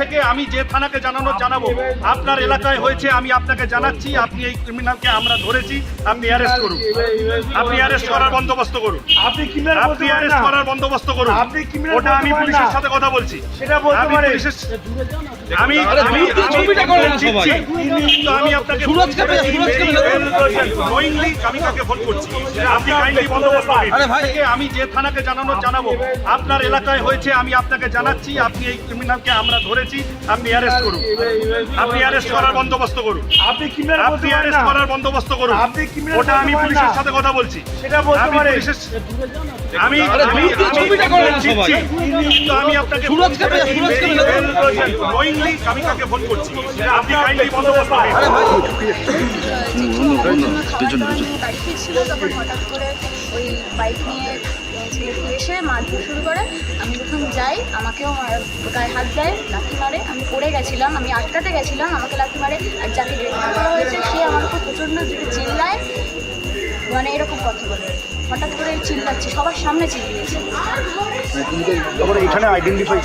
থেকে আমি যে থানাকে জানানোর জানাব আপনার এলাকায় হয়েছে আমি আপনাকে জানাচ্ছি আপনি এই ক্রিমিনালকে আমরা ধরেছি আপনি অ্যারেস্ট করুন। আপনি অ্যারেস্ট করার বন্দোবস্ত করুন। আপনি আপনি অ্যারেস্ট করার বন্দোবস্ত করুন। আপনি ওটা আমি পুলিশের সাথে কথা বলছি। সেটা বলতে পারে পুলিশের আমি আমি ছবিটা করে কিন্তু আমি আপনাকে সুরজকে পেয়ে- সুরজকে পেয়ে- নোয়িংলি আমি কাকে ফোন করছি? আপনি কাইন্ডলি বন্দোবস্ত দিন। আরে ভাই। আমি যে থানাকে জানানো জানাব আপনার এলাকায় হয়েছে আমি আপনাকে জানাচ্ছি আপনি এই ক্রিমিনালকে আমরা ধরেছি আপনি অ্যারেস্ট করুন। আপনি অ্যারেস্ট করার বন্দোবস্ত করুন। আপনি ক্রিমিনাল আপনি অ্যারেস্ট করার বন্দোবস্ত করুন। আপনি criminal ওটা আমি পুলিশের সাথে কথা বলছি। সেটা বলতে আমি পারেন। পুলিশের আমি ছবিটা- আমি করে দিচ্ছি। কিন্তু আমি আপনাকে সুরজকে পেয়ে- সুরজকে পেয়ে- নোয়িংলি আমি কাকে ফোন করছি আপনি কাইন্ডলি বন্দোবস্ত দিন। আরে ভাই পেছনে তখন হঠাৎ করে ওই বাইক নিয়ে ছেলেটি এসে মারধর শুরু করে আমি যখন যাই আমাকেও গায়ে হাত দেয় লাথি মারে আমি পড়ে গেছিলাম আমি আটকাতে গেছিলাম আমাকে লাথি মারে আর যাকে গ্রেফতার করা হয়েছে সে আমার উপর প্রচণ্ড জোরে চিল্লায় মানে এরকম কথা বলে হঠাৎ করে চিল্লাচ্ছে সবার সামনে চিল্লিয়েছে। এখানে আইডেন্টিফাই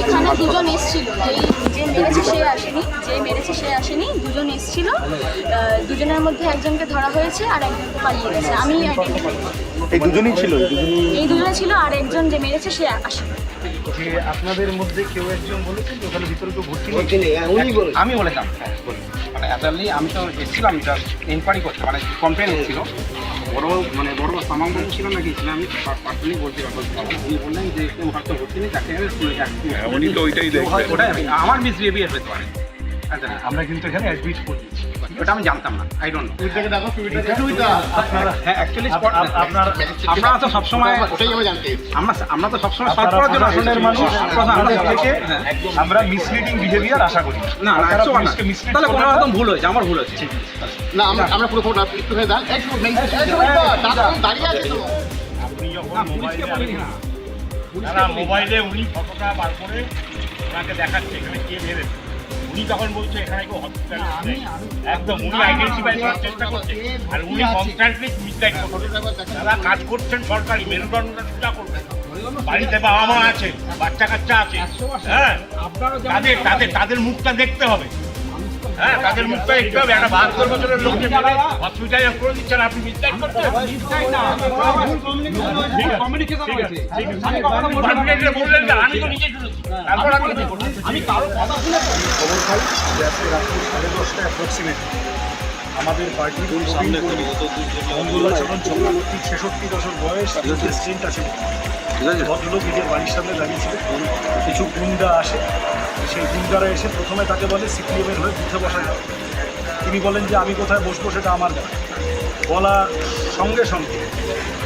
এখানে দুজন এসছিল যেই যে মেরেছে সে আসেনি যে মেরেছে সে আসেনি দুজন এসছিল। দুজনের মধ্যে একজনকে ধরা হয়েছে আর একজনকে পালিয়ে গেছে। আমি আইডেন্টিফাই এই দুজনেই ছিল এই দুজনেই দুজনে ছিল আর একজন যে মেরেছে সে আসেনি। যে আপনাদের মধ্যে কেউ একজন বলেছেন যে ওখানে ভিতরে কেউ ভর্তি নেই আমি বলেছিলাম বলি। মানে আমি তো এসেছিলাম জাস্ট ইনকোয়ারি করতে মানে কমপ্লেন এসেছিল বড় মানে বড় সামাংবাবু ছিল নাকি ছিলাম আমি বলছিলাম বলতে পারব উনি বললেন যে কেউ হয়তো তাকে স্কুলে যাচ্ছি। উনি তো ওইটাই দেখবেন। ওটাই আমার মিসবিহেভিয়ার হতে পারে। আচ্ছা আমরা কিন্তু এখানে অ্যাডমিট করি ওটা আমি জানতাম না আই ডোন্ট নো আপনারা হ্যাঁ অ্যাকচুয়ালি স্পট আপনার আমরা তো সবসময় আমরা আমরা তো সবসময় সলভ আপনারা করার জন্য প্রশাসনের মানুষ। প্রশাসন- আপনাদের থেকে হ্যাঁ। আমরা মিসলিডিং বিহেভিয়ার আশা করি। না না একশো না। তাহলে কোনো রকম ভুল হয়েছে আমার ভুল হয়েছে। না আমরা আমরা পুরো ফটো একটুখানি দাঁড়ান। একটু দাঁড়িয়ে আছে তো। আপনি যখন পুলিশকে না। না মোবাইলে উনি ফটোটা বার করে ওনাকে দেখাচ্ছে এখানে কে মেরেছে উনি তখন বলছে এখানে কেউ হসপিটাল একদম উনি আইডেন্টিফাই করার চেষ্টা করছে। আর উনি কনস্ট্যান্টলি মিসগাইড করছেন যারা কাজ করছেন সরকারি মেরুদণ্ডটা সোজা করবেন বাড়িতে বাবা মা আছে বাচ্চা কাচ্চা আছে হ্যাঁ। তাদের তাদের তাদের মুখটা দেখতে হবে। হ্যাঁ তাদের মুখটা দেখতে হবে একটা বাহাত্তর বছরের লোককে হসপিটালে করে দিচ্ছেন আপনি মিসগাইড করছেন কমিউনিকেশন হয়েছে আপনি বললেন না আমি তো নিজে শুনেছি। তারপর আমি আমি কারও কথা শুনে খবর পাই যে আজকে রাত্রি সাড়ে দশটা অ্যাপ্রক্সিমেট আমাদের পার্টির সামনে মঙ্গলাচরণ চক্রবর্তী ছেষট্টি বছর বয়স স্ট্রেন্ট আছে। ভদ্রলোক নিজের বাড়ির সামনে দাঁড়িয়েছিল কিছু গুন্ডা আসে। সেই গুন্ডারা এসে প্রথমে তাকে বলে সিপিএমের হয়ে বুথে বসা যাবে তিনি বলেন যে আমি কোথায় বসবো সেটা আমার বলার সঙ্গে সঙ্গে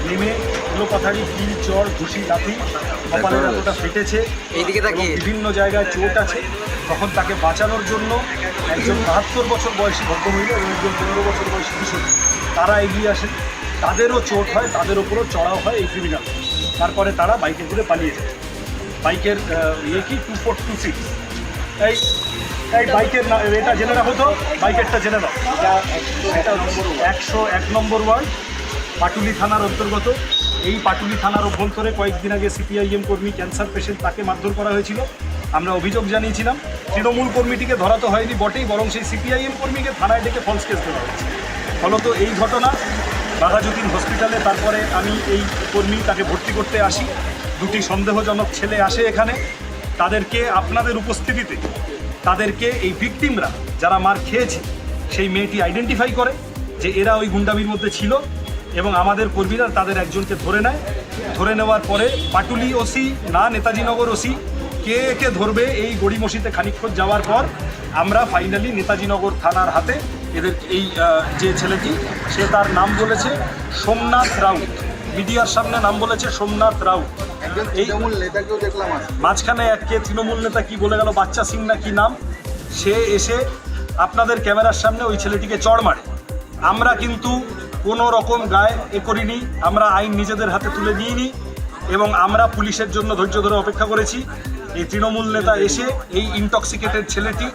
নেমে কথারই বিল চর ঘুষি লাথি কপালের এতটা ফেটেছে এইদিকে। বিভিন্ন জায়গায় চোট আছে। তখন তাকে বাঁচানোর জন্য একজন বাহাত্তর বছর বয়সী ভদ্রমহিলা এবং একজন পনেরো বছর বয়সী কিশোর তারা এগিয়ে আসেন। তাদেরও চোট হয় তাদের ওপরও চড়াও হয় এই ক্রিমিনাল তারপরে তারা বাইকে করে পালিয়ে যায়। বাইকের ইয়ে কি? টু ফোর টু সিক্স এই এই বাইকের এটা জেনে রাখো তো, বাইকেরটা জেনে নাও। এটা একশো এক নম্বর ওয়ার্ড, পাটুলি থানার অন্তর্গত। এই পাটুলি থানার অভ্যন্তরে কয়েকদিন আগে সিপিআইএম কর্মী ক্যান্সার পেশেন্ট তাকে মারধর করা হয়েছিল। আমরা অভিযোগ জানিয়েছিলাম, তৃণমূল কর্মীটিকে ধরা তো হয়নি বটেই, বরং সেই সিপিআইএম কর্মীকে থানায় ডেকে ফলস কেস দেওয়া হয়েছে। ফলত এই ঘটনা, বাঘাযতীন হসপিটালে তারপরে আমি এই কর্মী তাকে ভর্তি করতে আসি। দুটি সন্দেহজনক ছেলে আসে এখানে। তাদেরকে আপনাদের উপস্থিতিতে, তাদেরকে এই ভিকটিমরা যারা মার খেয়েছে, সেই মেয়েটি আইডেন্টিফাই করে যে এরা ওই গুন্ডামির মধ্যে ছিল এবং আমাদের কর্মীরা তাদের একজনকে ধরে নেয়। ধরে নেওয়ার পরে পাটুলি ওসি না নেতাজিনগর ওসি কে কে ধরবে এই গড়িমসিতে খানিক্ষণ যাওয়ার পর আমরা ফাইনালি নেতাজিনগর থানার হাতে এদের এই যে ছেলেটি, সে তার নাম বলেছে সোমনাথ রাউত। মিডিয়ার সামনে নাম বলেছে সোমনাথ রাউত এই মাঝখানে এক তৃণমূল নেতা কি বলে গেল বাচ্চা সিং না কি নাম? সে এসে আপনাদের ক্যামেরার সামনে ওই ছেলেটিকে চড় মারে। আমরা কিন্তু কোনো রকম গায়ে এ করিনি আমরা আইন নিজেদের হাতে তুলে দিইনি এবং আমরা পুলিশের জন্য ধৈর্য ধরে অপেক্ষা করেছি। এই তৃণমূল নেতা এসে এই ইনটক্সিকেটেড ছেলেটি,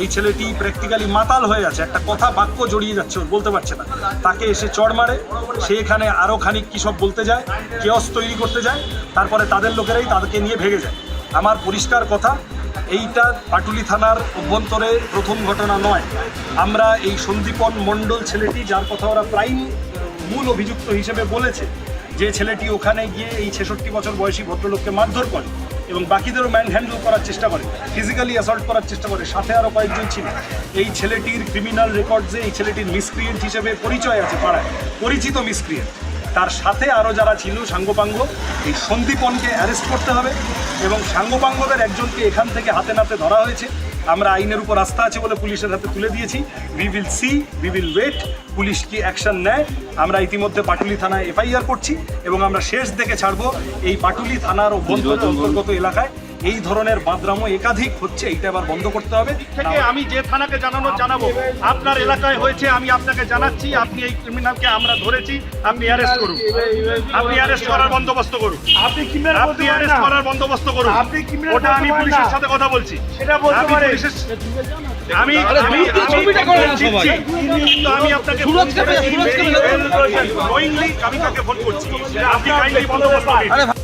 এই ছেলেটি প্র্যাকটিক্যালি মাতাল হয়ে আছে, একটা কথা বাক্য জড়িয়ে যাচ্ছে, ওর বলতে পারছে না। তাকে এসে চড় মারে, সে এখানে আরও খানিক কী সব বলতে যায় কেয়স তৈরি করতে যায়, তারপরে তাদের লোকেরাই তাদেরকে নিয়ে ভেগে যায়। আমার পরিষ্কার কথা, এইটা পাটুলি থানার অভ্যন্তরে প্রথম ঘটনা নয়। আমরা এই সন্দীপন মণ্ডল ছেলেটি, যার কথা ওরা প্রাইম মূল অভিযুক্ত হিসেবে বলেছে, যে ছেলেটি ওখানে গিয়ে এই ছেষট্টি বছর বয়সী ভদ্রলোককে মারধর করে। এবং বাকিদেরও ম্যান হ্যান্ডেল করার চেষ্টা করে ফিজিক্যালি অ্যাসল্ট করার চেষ্টা করে। সাথে আরও কয়েকজন ছিল। এই ছেলেটির ক্রিমিনাল রেকর্ডসে এই ছেলেটির মিসক্রিয়েন্ট হিসেবে পরিচয় আছে পাড়ায়। পরিচিত মিসক্রিয়েন্ট তার সাথে আরও যারা ছিল, সাঙ্গপাঙ্গ, এই সন্দীপনকে অ্যারেস্ট করতে হবে এবং সাঙ্গপাঙ্গদের একজনকে এখান থেকে হাতে নাতে ধরা হয়েছে। আমরা আইনের উপর আস্থা আছে বলে পুলিশের হাতে তুলে দিয়েছি। We will see we will wait police কি অ্যাকশন নেয়? আমরা ইতিমধ্যে পাটুলি থানায় এফআইআর করছি এবং আমরা শেষ দেখে ছাড়বো এই পাটুলি থানার অভ্যন্তর অন্তর্গত এলাকায়। এই ধরনের বাদরামো একাধিক হচ্ছে এটা এবার বন্ধ করতে হবে। থেকে আমি যে থানাকে জানানো জানাব। আপনার এলাকায় হয়েছে আমি আপনাকে জানাচ্ছি আপনি এই ক্রিমিনালকে আমরা ধরেছি আপনি অ্যারেস্ট করুন। আপনি অ্যারেস্ট করার বন্দোবস্ত করুন। আপনি ক্রিমিনাল আপনি অ্যারেস্ট করার বন্দোবস্ত করুন। আপনি criminal ওটা আমি পুলিশের সাথে কথা বলছি। সেটা বলতে। পুলিশের আমি আমি ছবিটা করে সবাই। দিচ্ছি। কিন্তু আমি আপনাকে সুরজ কাপে, সুরজ কাপে। আমি ফোন করছি। আপনি কাইন্ডলি বন্দোবস্ত দিন